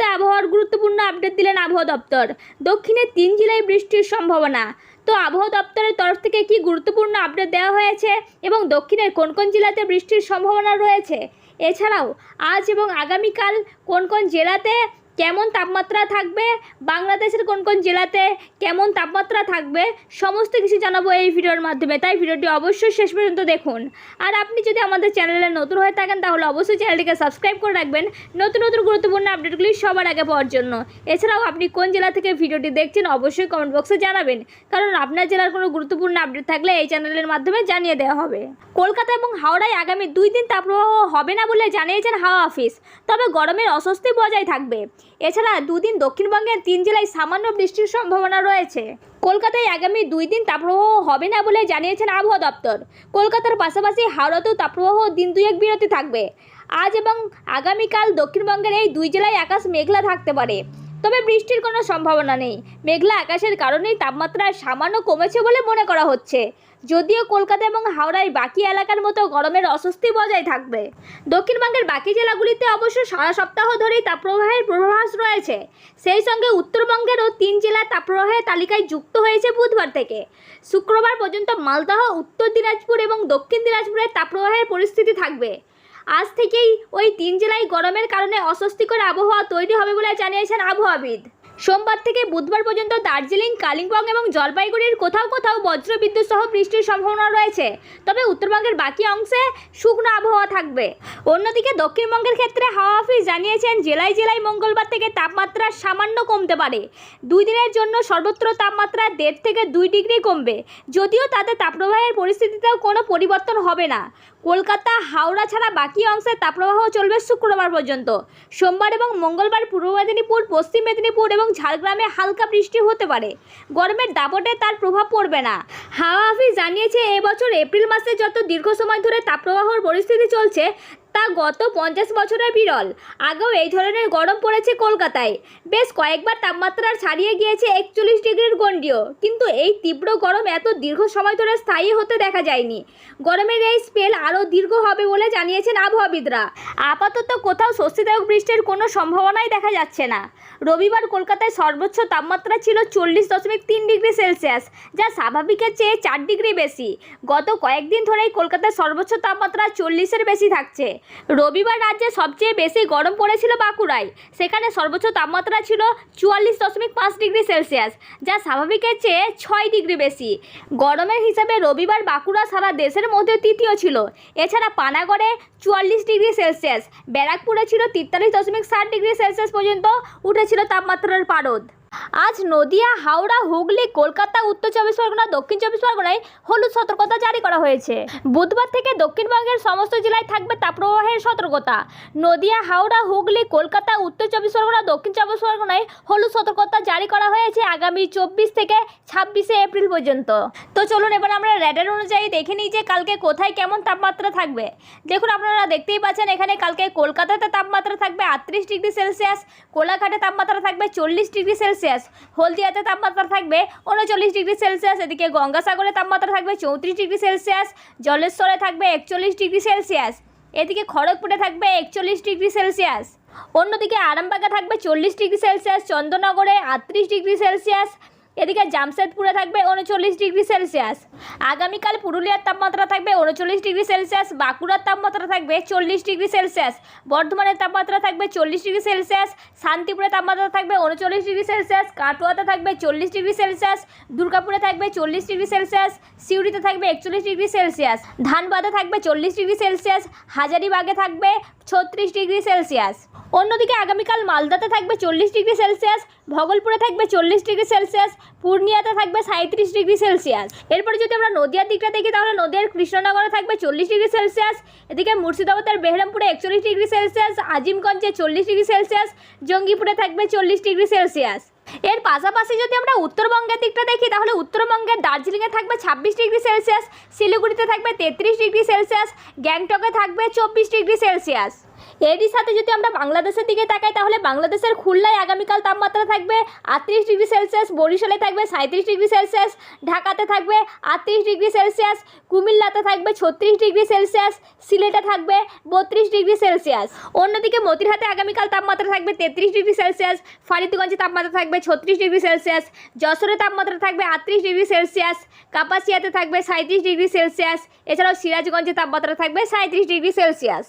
মুহূর্তে আবহাওয়ার গুরুত্বপূর্ণ আপডেট দিলেন আবহাওয়া দপ্তর। দক্ষিণে তিন জেলায় বৃষ্টির সম্ভাবনা। তো আবহাওয়া দপ্তরের তরফ থেকে কি গুরুত্বপূর্ণ আপডেট দেওয়া হয়েছে এবং দক্ষিণের কোন কোন জেলাতে বৃষ্টির সম্ভাবনা রয়েছে? এছাড়াও আজ এবং আগামীকাল কোন কোন জেলাতে কেমন তাপমাত্রা থাকবে, বাংলাদেশের কোন কোন জেলাতে কেমন তাপমাত্রা থাকবে, সমস্ত কিছু জানাব এই ভিডিওর মাধ্যমে। তাই ভিডিওটি অবশ্যই শেষ পর্যন্ত দেখুন। আর আপনি যদি আমাদের চ্যানেলে নতুন হয়ে থাকেন, তাহলে অবশ্যই চ্যানেলটিকে সাবস্ক্রাইব করে রাখবেন। নতুন নতুন গুরুত্বপূর্ণ আপডেটগুলি সবার আগে পাওয়ার জন্য। এছাড়াও আপনি কোন জেলা থেকে ভিডিওটি দেখছেন, অবশ্যই কমেন্ট বক্সে জানাবেন। কারণ আপনার জেলার কোনো গুরুত্বপূর্ণ আপডেট থাকলে এই চ্যানেলের মাধ্যমে জানিয়ে দেওয়া হবে। কলকাতা এবং হাওড়ায় আগামী দুই দিন তাপপ্রবাহ হবে না বলে জানিয়েছেন হাওয়া অফিস। তবে গরমের অস্বস্তি বজায় থাকবে। এছাড়া দুদিন দক্ষিণবঙ্গের তিন জেলায় সামান্য বৃষ্টির সম্ভাবনা রয়েছে। কলকাতায় আগামী দুই দিন তাপপ্রবাহ হবে না বলে জানিয়েছেন আবহাওয়া দপ্তর। কলকাতার পাশাপাশি হাওড়াতেও তাপপ্রবাহ দিন দুয়েক বিরতি থাকবে। আজ এবং আগামীকাল দক্ষিণবঙ্গের এই দুই জেলায় আকাশ মেঘলা থাকতে পারে। তবে বৃষ্টির কোনো সম্ভাবনা নেই। মেঘলা আকাশের কারণেই তাপমাত্রা সামান্য কমেছে বলে মনে করা হচ্ছে। যদিও কলকাতা এবং হাওড়ায় বাকি এলাকার মতো গরমের অস্বস্তি বজায় থাকবে। দক্ষিণবঙ্গের বাকি জেলাগুলিতে অবশ্য সারা সপ্তাহ ধরেই তাপপ্রবাহের পূর্বাভাস রয়েছে। সেই সঙ্গে উত্তরবঙ্গেরও তিন জেলা তাপপ্রবাহের তালিকায় যুক্ত হয়েছে বুধবার থেকে। শুক্রবার পর্যন্ত মালদহ, উত্তর দিনাজপুর এবং দক্ষিণ দিনাজপুরের তাপপ্রবাহের পরিস্থিতি থাকবে। আজ থেকেই ওই তিন জেলায় গরমের কারণে অস্বস্তিকর আবহাওয়া তৈরি হবে বলে জানিয়েছেন আবহাওয়াবিদ। সোমবার থেকে বুধবার পর্যন্ত দার্জিলিং, কালিম্পং এবং জলপাইগুড়ির কোথাও কোথাও বজ্রবিদ্যুৎ সহ বৃষ্টির সম্ভাবনা রয়েছে। তবে উত্তরবঙ্গের বাকি অংশে শুকনো আবহাওয়া থাকবে। অন্যদিকে দক্ষিণবঙ্গের ক্ষেত্রে হাওয়া অফিস জানিয়েছেন, জেলায় জেলায় মঙ্গলবার থেকে তাপমাত্রা সামান্য কমতে পারে। দুই দিনের জন্য সর্বত্র তাপমাত্রা দেড় থেকে দুই ডিগ্রি কমবে। যদিও তাতে তাপপ্রবাহের পরিস্থিতিতেও কোনো পরিবর্তন হবে না। কলকাতা, হাওড়া ছাড়া বাকি অংশে তাপপ্রবাহ চলবে শুক্রবার পর্যন্ত। সোমবার এবং মঙ্গলবার পূর্ব মেদিনীপুর, পশ্চিম মেদিনীপুর এবং ঝাড়গ্রামে হালকা বৃষ্টি হতে পারে। গরমের দাপটে তার প্রভাব পড়বে না। হাওয়া অফিস জানিয়েছে এবছর এপ্রিল মাসে যত দীর্ঘ সময় ধরে তাপপ্রবাহর পরিস্থিতি চলছে তা গত পঞ্চাশ বছরের বিরল। আগেও এই ধরনের গরম পড়েছে কলকাতায়। বেশ কয়েকবার তাপমাত্রা ছাড়িয়ে গিয়েছে একচল্লিশ ডিগ্রির গণ্ডিও। কিন্তু এই তীব্র গরম এত দীর্ঘ সময় ধরে স্থায়ী হতে দেখা যায়নি। গরমের এই স্পেল আরও দীর্ঘ হবে বলে জানিয়েছেন আবহাওয়াবিদরা। আপাতত কোথাও স্বস্তিদায়ক বৃষ্টির কোনো সম্ভাবনাই দেখা যাচ্ছে না। রবিবার কলকাতায় সর্বোচ্চ তাপমাত্রা ছিল চল্লিশ দশমিক তিন ডিগ্রি সেলসিয়াস, যা স্বাভাবিকের চেয়ে চার ডিগ্রি বেশি। গত কয়েকদিন ধরেই কলকাতার সর্বোচ্চ তাপমাত্রা চল্লিশের বেশি থাকছে। রবিবার রাজ্যে সবচেয়ে বেশি গরম পড়েছিল বাঁকুড়ায়। সেখানে সর্বোচ্চ তাপমাত্রা ছিল চুয়াল্লিশ দশমিক পাঁচ ডিগ্রি সেলসিয়াস, যা স্বাভাবিকের চেয়ে ছয় ডিগ্রি বেশি। গরমের হিসাবে রবিবার বাঁকুড়া সারা দেশের মধ্যে তৃতীয় ছিল। এছাড়া পানাগড়ে চুয়াল্লিশ ডিগ্রি সেলসিয়াস, ব্যারাকপুরে ছিল তেতাল্লিশ দশমিক ষাট ডিগ্রি সেলসিয়াস পর্যন্ত উঠেছিল তাপমাত্রার পারদ। আজ নদিয়া, হাওড়া, হুগলি, কলকাতা, উত্তর চব্বিশ পরগনা, দক্ষিণ চব্বিশ পরগনায় হলুদ সতর্কতা জারি করা হয়েছে। বুধবার থেকে দক্ষিণবঙ্গের সমস্ত জেলায় থাকবে তাপপ্রবাহের সতর্কতা। নদিয়া, হাওড়া, হুগলি, কলকাতা, উত্তর চব্বিশ পরগনা, দক্ষিণ চব্বিশ পরগনায় হলুদ সতর্কতা জারি করা হয়েছে আগামী চব্বিশ থেকে ছাব্বিশে এপ্রিল পর্যন্ত। তো চলুন এবার আমরা র্যাডার অনুযায়ী দেখে নিই যে কালকে কোথায় কেমন তাপমাত্রা থাকবে। দেখুন আপনারা দেখতেই পাচ্ছেন এখানে কালকে কলকাতাতে তাপমাত্রা থাকবে আটত্রিশ ডিগ্রি সেলসিয়াস, কোলাঘাটে তাপমাত্রা থাকবে চল্লিশ ডিগ্রি সেলসিয়াস। হলদিয়াতে তাপমাত্রা থাকবে উনচল্লিশ ডিগ্রি সেলসিয়াস এদিকে গঙ্গাসাগরে তাপমাত্রা থাকবে চৌত্রিশ ডিগ্রি সেলসিয়াস জলেশ্বরে থাকবে একচল্লিশ ডিগ্রি সেলসিয়াস এদিকে খড়গপুরে থাকবে একচল্লিশ ডিগ্রি সেলসিয়াস অন্যদিকে আরামবাগে থাকবে চল্লিশ ডিগ্রি সেলসিয়াস চন্দ্রনগরে আটত্রিশ ডিগ্রি সেলসিয়াস এদিকে জামশেদপুরে থাকবে উনচল্লিশ ডিগ্রি সেলসিয়াস। আগামীকাল পুরুলিয়ার তাপমাত্রা থাকবে উনচল্লিশ ডিগ্রি সেলসিয়াস, বাঁকুড়ার তাপমাত্রা থাকবে চল্লিশ ডিগ্রি সেলসিয়াস, বর্ধমানের তাপমাত্রা থাকবে চল্লিশ ডিগ্রি সেলসিয়াস, শান্তিপুরের তাপমাত্রা থাকবে উনচল্লিশ ডিগ্রি সেলসিয়াস, কাটোয়াতে থাকবে চল্লিশ ডিগ্রি সেলসিয়াস, দুর্গাপুরে থাকবে চল্লিশ ডিগ্রি সেলসিয়াস, সিউড়িতে থাকবে একচল্লিশ ডিগ্রি সেলসিয়াস, ধানবাদে থাকবে চল্লিশ ডিগ্রি সেলসিয়াস, হাজারিবাগে থাকবে ছত্রিশ ডিগ্রি সেলসিয়াস। অন্যদিকে আগামীকাল মালদাতে থাকবে চল্লিশ ডিগ্রি সেলসিয়াস, ভগলপুরে থাকবে চল্লিশ ডিগ্রি সেলসিয়াস, পূর্ণিয়াতে থাকবে সাঁত্রিশ ডিগ্রি সেলসিয়াস। এরপরে যদি আমরা নদিয়ার দিকটা দেখি, তাহলে নদিয়ার কৃষ্ণনগরে থাকবে চল্লিশ ডিগ্রি সেলসিয়াস, এদিকে মুর্শিদাবাদের বেহরামপুরে একচল্লিশ ডিগ্রি সেলসিয়াস, আজিমগঞ্জে চল্লিশ ডিগ্রি সেলসিয়াস, জঙ্গিপুরে থাকবে চল্লিশ ডিগ্রি সেলসিয়াস। এর পাশাপাশি যদি আমরা উত্তরবঙ্গের দিকটা দেখি, তাহলে উত্তরবঙ্গের দার্জিলিংয়ে থাকবে ছাব্বিশ ডিগ্রি সেলসিয়াস, শিলিগুড়িতে থাকবে তেত্রিশ ডিগ্রি সেলসিয়াস, গ্যাংটকে থাকবে চব্বিশ ডিগ্রি সেলসিয়াস। এরই সাথে যদি আমরা বাংলাদেশের দিকে তাকাই, তাহলে বাংলাদেশের খুলনায় আগামীকাল তাপমাত্রা থাকবে আটত্রিশ ডিগ্রি সেলসিয়াস, বরিশালে থাকবে সাঁত্রিশ ডিগ্রি সেলসিয়াস, ঢাকাতে থাকবে আটত্রিশ ডিগ্রি সেলসিয়াস, কুমিল্লাতে থাকবে ছত্রিশ ডিগ্রি সেলসিয়াস, সিলেটে থাকবে বত্রিশ ডিগ্রি সেলসিয়াস। অন্যদিকে মতিরহাটে আগামীকাল তাপমাত্রা থাকবে তেত্রিশ ডিগ্রি সেলসিয়াস, ফারিদগঞ্জে তাপমাত্রা থাকবে ছত্রিশ ডিগ্রি সেলসিয়াস, যশোরে তাপমাত্রা থাকবে আটত্রিশ ডিগ্রি সেলসিয়াস, কাপাসিয়াতে থাকবে সাঁত্রিশ ডিগ্রি সেলসিয়াস, এছাড়াও সিরাজগঞ্জে তাপমাত্রা থাকবে সাঁত্রিশ ডিগ্রি সেলসিয়াস।